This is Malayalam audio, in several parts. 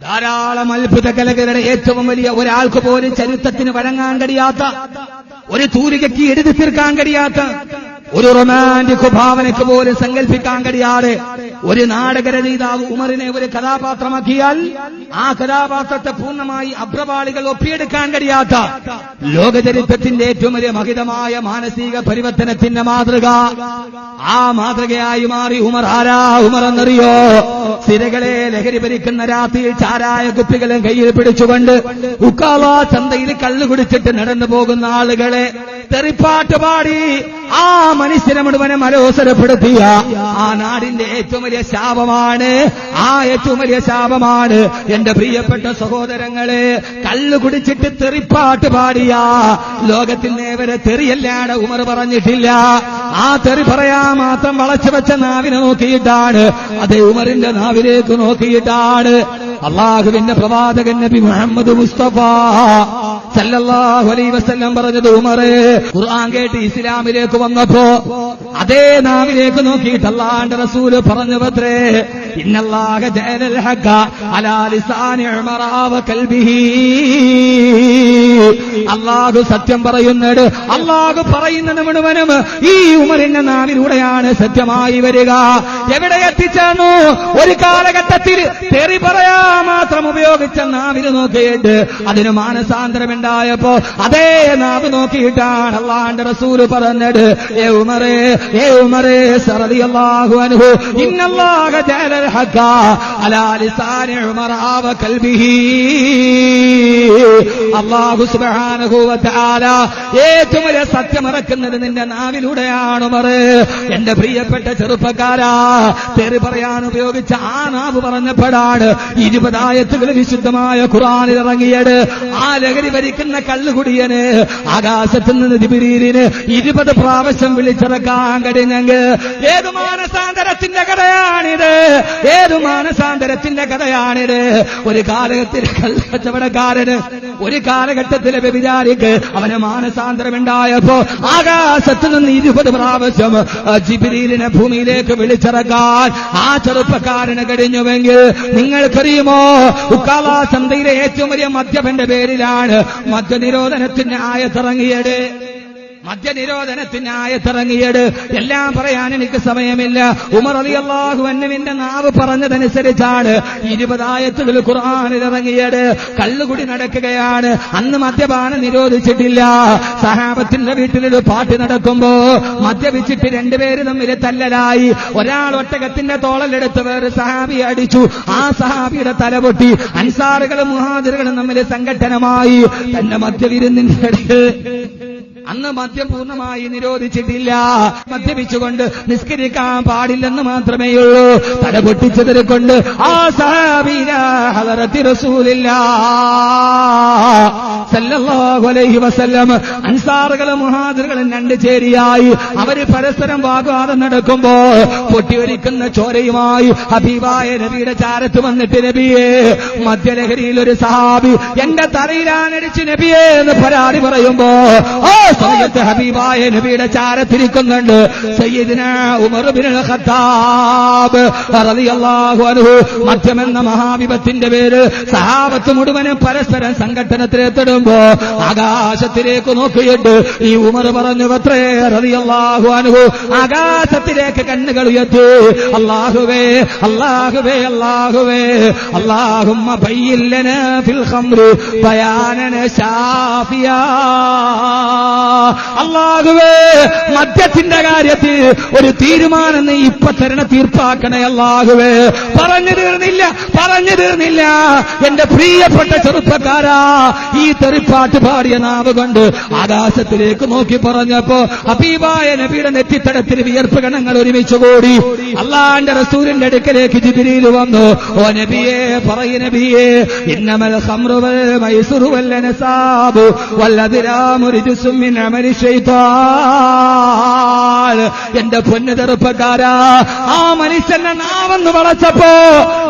ധാരാളം അത്ഭുത കലകളുടെ ഏറ്റവും വലിയ ഒരാൾക്ക് പോലും ചരിത്രത്തിന് വഴങ്ങാൻ കഴിയാത്ത ഒരു തൂലികയ്ക്ക് എഴുതി തീർക്കാൻ കഴിയാത്ത ഒരു റൊമാന്റിക് ഭാവനയ്ക്ക് പോലും സങ്കല്പിക്കാൻ കഴിയാതെ ഒരു നാടകരചയിതാവ് ഉമറിനെ ഒരു കഥാപാത്രമാക്കിയാൽ ആ കഥാപാത്രത്തെ പൂർണമായി അഭ്രപാളികൾ ഒപ്പിയെടുക്കാൻ കഴിയാത്ത ലോകചരിത്രത്തിന്റെ ഏറ്റവും വലിയ മഹിതമായ മാനസിക പരിവർത്തനത്തിന്റെ മാതൃക. ആ മാതൃകയായി മാറി ഉമർ ആരാ? ഉമർ എന്നറിയോ? സിരകളെ ലഹരി ഭരിക്കുന്ന രാത്രിയിൽ ചാരായ കുപ്പികളും കയ്യിൽ പിടിച്ചുകൊണ്ട് ഉക്കാവ ചന്തയിൽ കള്ളു കുടിച്ചിട്ട് നടന്നു പോകുന്ന ആളുകളെ തെറിപ്പാട്ട് പാടി ആ മനുഷ്യനെ മുഴുവനും അലോസരപ്പെടുത്തിയ ആ നാടിന്റെ ഏറ്റവും വലിയ ശാപമാണ് ആ ഏറ്റവും വലിയ ശാപമാണ്. എന്റെ പ്രിയപ്പെട്ട സഹോദരങ്ങളെ കല്ല് കുടിച്ചിട്ട് തെറിപ്പാട്ട് പാടിയ ലോകത്തിൽ നേവരെ തെറിയല്ലാണ് ഉമർ പറഞ്ഞിട്ടില്ല. ആ തെറി പറയാ മാത്രം വളച്ചു വെച്ച നാവിനെ നോക്കിയിട്ടാണ്. അതേ ഉമറിന്റെ നാവിലേക്ക് നോക്കിയിട്ടാണ്. അള്ളാഹുവിന്റെ പ്രവാചകൻ നബി മുഹമ്മദ് മുസ്തഫ സല്ലല്ലാഹു അലൈഹി വസല്ലം പറഞ്ഞത് ഉമറ് ഖുർആൻ കേട്ട് ഇസ്ലാമിലേക്ക് വന്നപ്പോ അതേ നാവിലേക്ക് നോക്കിയിട്ട് അള്ളാന്റെ റസൂൽ പറഞ്ഞു പത്രേ ഇന്നല്ലാഹ ജഅലൽ ഹഖ അലാ ലിസാനി ഉമറ കൽബിഹി. അള്ളാഹു സത്യം പറയുന്നത് അള്ളാഹു പറയുന്നത് മുഴുവനും ഈ ഉമറിന്റെ നാവിലൂടെയാണ് സത്യമായി വരിക. എവിടെ എത്തിച്ചേർന്നു? ഒരു കാലഘട്ടത്തിൽ തെറി പറയാ മാത്രം ഉപയോഗിച്ച നാവിൽ നോക്കിയിട്ട് അതിന് മാനസാന്തരമുണ്ടായപ്പോ അതേ നാവ് നോക്കിയിട്ടാണ് അള്ളാന്റെ റസൂൽ പറഞ്ഞത് ഏ ഉമറേ ഏ ഉമറേ സറതി അള്ളാഹു അനുഹു ഇന്നല്ലാഹ ജഅലൽ ഹക്ക അലാ ലിസാനി ഉമറ വ കൽബിഹി. അള്ളാഹു തആല ഏറ്റവും വലിയ സത്യമറക്കുന്നത് നിന്റെ നാവിലൂടെയാണ് ഉമറ് എന്റെ പ്രിയപ്പെട്ട ചെറുപ്പക്കാരാ തെറി പറയാൻ ഉപയോഗിച്ച ആ നാവ് പറഞ്ഞപ്പോഴാണ് ഇരുപതായത്തുകൾ വിശുദ്ധമായ ഖുറാനിൽ ഇറങ്ങിയത്. ആ ലഹരി ഭരിക്കുന്ന കള്ളുകുടിയന് ആകാശത്തു നിന്ന് ദിബിരീലിന് ഇരുപത് പ്രാവശ്യം വിളിച്ചിറക്കാൻ കഴിഞ്ഞെങ്കിൽ ഏത് മാനസാന്തരത്തിന്റെ കഥയാണിത്? ഏത് മാനസാന്തരത്തിന്റെ കഥയാണിത്? ഒരു കാലഘട്ടത്തിലെ കള്ളക്കച്ചവടക്കാരന് ഒരു കാലഘട്ടത്തിലെ വ്യഭിചാരിക്ക് അവന് മാനസാന്തരമുണ്ടായപ്പോ ആകാശത്ത് നിന്ന് ഇരുപത് പ്രാവശ്യം ജിബിലീലിനെ ഭൂമിയിലേക്ക് വിളിച്ചിറക്കാൻ ആ ചെറുപ്പക്കാരന് കഴിഞ്ഞുവെങ്കിൽ നിങ്ങൾക്കറിയുമോ? ഉക്കാല ഏറ്റവും വലിയ മദ്യപന്റെ പേരിലാണ്. മദ്യനിരോധനത്തിന് ആയത്തിറങ്ങിയത് മദ്യനിരോധനത്തിന് ആയത്തിറങ്ങിയത് എല്ലാം പറയാൻ എനിക്ക് സമയമില്ല. ഉമർ അലി അള്ളാഹു അന്നുവിന്റെ നാവ് പറഞ്ഞതനുസരിച്ചാണ് ഇരുപതായത്തുകൾ ഖുർആാനിൽ ഇറങ്ങിയത് കള്ളുകുടി നടക്കുകയാണ്. അന്ന് മദ്യപാനം നിരോധിച്ചിട്ടില്ല. സഹാബത്തിന്റെ വീട്ടിലൊരു പാട്ട് നടക്കുമ്പോ മദ്യപിച്ചിട്ട് രണ്ടുപേര് തമ്മിൽ തല്ലലായി. ഒരാൾ ഒട്ടകത്തിന്റെ തോളലെടുത്ത് വേറെ സഹാബി അടിച്ചു. ആ സഹാബിയുടെ തല പൊട്ടി. അൻസാറുകളും മുഹാദിറുകളും തമ്മിൽ സംഘടനമായി തന്റെ മദ്യവിരുന്നിന്റെ ഇടയിൽ അന്ന് മദ്യം പൂർണമായി നിരോധിച്ചിട്ടില്ല. മദ്യപിച്ചുകൊണ്ട് നിസ്കരിക്കാൻ പാടില്ലെന്ന് മാത്രമേ ഉള്ളൂ. തല പൊട്ടിച്ചതിനെ കൊണ്ട് ആ സഹാബീന ഹലറത്തി റസൂലില്ല സല്ലല്ലാഹു അലൈഹി വസല്ലം അൻസാറുകളും രണ്ട് ചേരിയായി. അവർ പരസ്പരം വാഗ്വാദം നടക്കുമ്പോ പൊട്ടിയൊലിക്കുന്ന ചോരയുമായി ഹബീബായ നബിയുടെ ചാരത്ത് വന്നിട്ട് നബിയെ മദ്യലഹരിയിൽ ഒരു സഹാബി എന്റെ തലയിലാനടിച്ച് നബിയെ എന്ന് പരാതി പറയുമ്പോ ആ സമയത്ത് ഹബീബായ നബിയുടെ ചാരത്തിരിക്കുന്നുണ്ട്. സയ്യിദിന ഖത്താബ് റളിയല്ലാഹു അൻഹു മദ്യമെന്ന മഹാവിപത്തിന്റെ പേര് സഹാബത്ത് മുഴുവനും പരസ്പരം സംഘട്ടനത്തിലെത്തിടുമ്പോ ആകാശത്തിലേക്ക് നോക്കിയിട്ട് ഈ ഉമർ പറഞ്ഞു അത്രേ റളിയല്ലാഹു അൻഹു ആകാശത്തിലേക്ക് കണ്ണുകൾ ഉയർത്തി അല്ലാഹുവേ അല്ലാഹുവേ അല്ലാഹുവേ അല്ലാഹുമ്മ ബയ്യില്ലന ഫിൽ ഭയാനന ശാഫിയാ. അള്ളാഹുവേ മദ്യത്തിന്റെ കാര്യത്തിൽ ഒരു തീരുമാനം നീ ഇപ്പൊ തരണ തീർപ്പാക്കണേ അള്ളാഹുവേ. പറഞ്ഞു തീർന്നില്ല. പറഞ്ഞു തീർന്നില്ല എന്റെ പ്രിയപ്പെട്ട ചെറുപ്പക്കാരാ ഈ തെറിപ്പാട്ട് പാടിയ നാവ് കൊണ്ട് ആകാശത്തിലേക്ക് നോക്കി പറഞ്ഞപ്പോ അബീബായ നബിയുടെ നെറ്റിത്തടത്തിൽ വിയർപ്പ് ഗണങ്ങൾ ഒരുമിച്ച് കൂടി. അള്ളാന്റെ റസൂലിന്റെ അടുക്കലേക്ക് ജിബിരിയിൽ വന്നു. ഓ നബിയെ പറയ നബിയെ ഇന്നമൽ ഖംറു വൽ നസാബു വൽ അനസാബു വൽ മിൻ അമലി ശൈത്താൻ. എന്റെ പൊന്നു ചെറുപ്പക്കാരാ ആ മനുഷ്യന്റെ നാവെന്ന് വളച്ചപ്പോ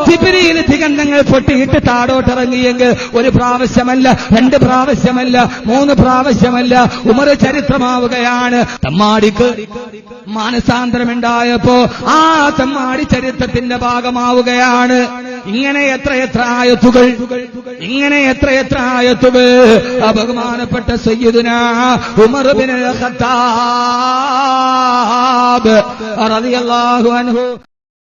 ജിബിരിയിൽ ദിഗന്ധങ്ങൾ പൊട്ടിയിട്ട് താടോട്ടിറങ്ങിയെങ്കിൽ ഒരു പ്രാവശ്യമല്ല രണ്ട് പ്രാവശ്യമല്ല മൂന്ന് പ്രാവശ്യമല്ല ഉമർ ചരിത്രമാവുകയാണ്. തമ്മാടിക്ക് മാനസാന്തരമുണ്ടായപ്പോ ആ തമ്മാടി ചരിത്രത്തിന്റെ ഭാഗമാവുകയാണ്. ഇങ്ങനെ എത്ര എത്ര ആയത്തുകൾ ഇങ്ങനെ എത്ര എത്ര ആയത്തുകൾ. ബഹുമാനപ്പെട്ട സയ്യിദുന ഉമർ ബിൻ ഖത്താബ് അൻഹു